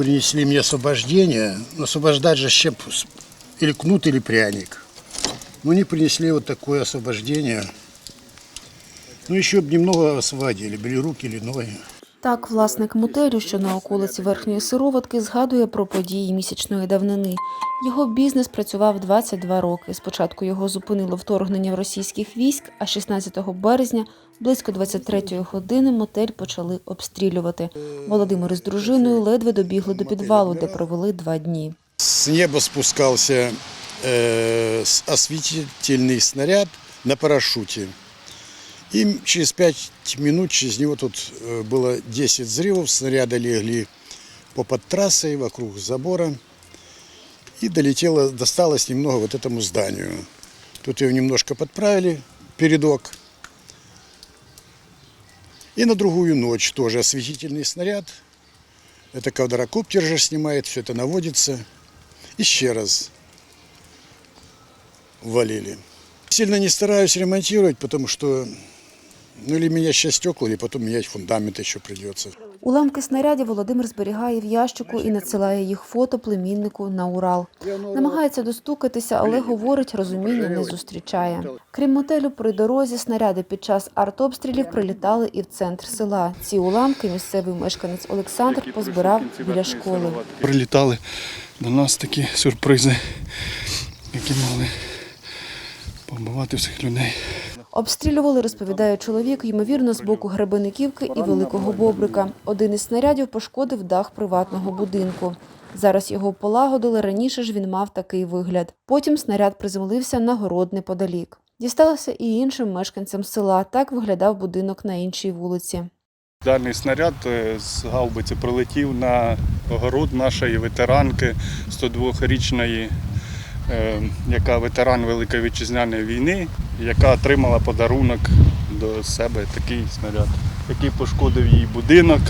принесли мне освобождение. Но освобождать же с чем? Или кнут, или пряник. Ну, они принесли вот такое освобождение. Ну, еще бы немного освободили, были руки или ноги. Так, власник мотелю, що на околиці верхньої сироватки, згадує про події місячної давнини. Його бізнес працював 22 роки. Спочатку його зупинило вторгнення в російських військ, а 16 березня, близько 23-ї години, мотель почали обстрілювати. Володимир із дружиною ледве добігли до підвалу, де провели два дні. С неба спускался э, с- снаряд на парашюте. И через пять минут через него тут э, было 10 взрывов. Снаряды легли по под трассой, вокруг забора. И долетело, досталось немного вот этому зданию. Тут его немножко подправили, передок. И на другую ночь тоже осветительный снаряд. Это квадрокоптер же снимает, все это наводится. Еще раз валили. Сильно не стараюсь ремонтировать, потому что ну или менять сейчас стекла, или потом менять фундамент еще придется. Уламки снарядів Володимир зберігає в ящику і надсилає їх фото племіннику на Урал. Намагається достукатися, але говорить, розуміння не зустрічає. Крім мотелю, при дорозі снаряди під час артобстрілів прилітали і в центр села. Ці уламки місцевий мешканець Олександр позбирав біля школи. Прилітали до нас такі сюрпризи, які могли побивати всіх людей. Обстрілювали, розповідає чоловік, ймовірно, з боку Гребениківки і Великого Бобрика. Один із снарядів пошкодив дах приватного будинку. Зараз його полагодили, раніше ж він мав такий вигляд. Потім снаряд приземлився на город неподалік. Дісталося і іншим мешканцям села. Так виглядав будинок на іншій вулиці. Даний снаряд е, з гаубиці прилетів на огород нашої ветеранки 102-річної, е, яка ветеран Великої вітчизняної війни, яка отримала подарунок до себе такий снаряд, який пошкодив її будинок,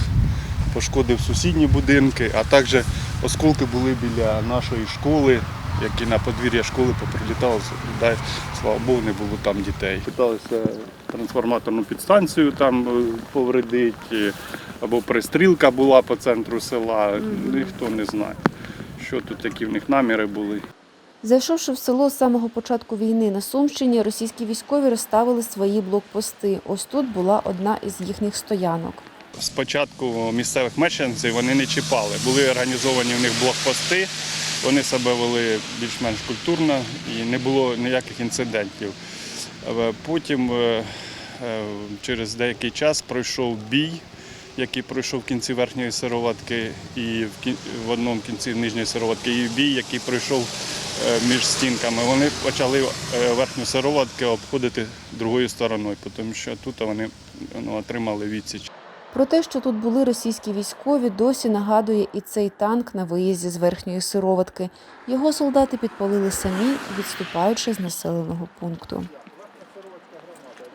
пошкодив сусідні будинки, а також осколки були біля нашої школи, які на подвір'я школи поприлітали. Дай, слава Богу, не було там дітей. Питалися трансформаторну підстанцію там е, повредити, або пристрілка була по центру села. Ніхто не знає, що тут які в них наміри були. Зайшовши в село з самого початку війни на Сумщині, російські військові розставили свої блокпости. Ось тут була одна із їхніх стоянок. Спочатку місцевих мешканців вони не чіпали. Були організовані в них блокпости, вони себе вели більш-менш культурно і не було ніяких інцидентів. Е, Потім е, е, через деякий час пройшов бій, який пройшов в кінці верхньої сироватки і в одному кінці нижньої сироватки, і бій, який пройшов між стінками. Вони почали е, верхню сироватки обходити другою стороною, тому що тут вони ну, отримали відсіч. Про те, що тут були російські військові, досі нагадує і цей танк на виїзді з верхньої сироватки. Його солдати підпалили самі, відступаючи з населеного пункту.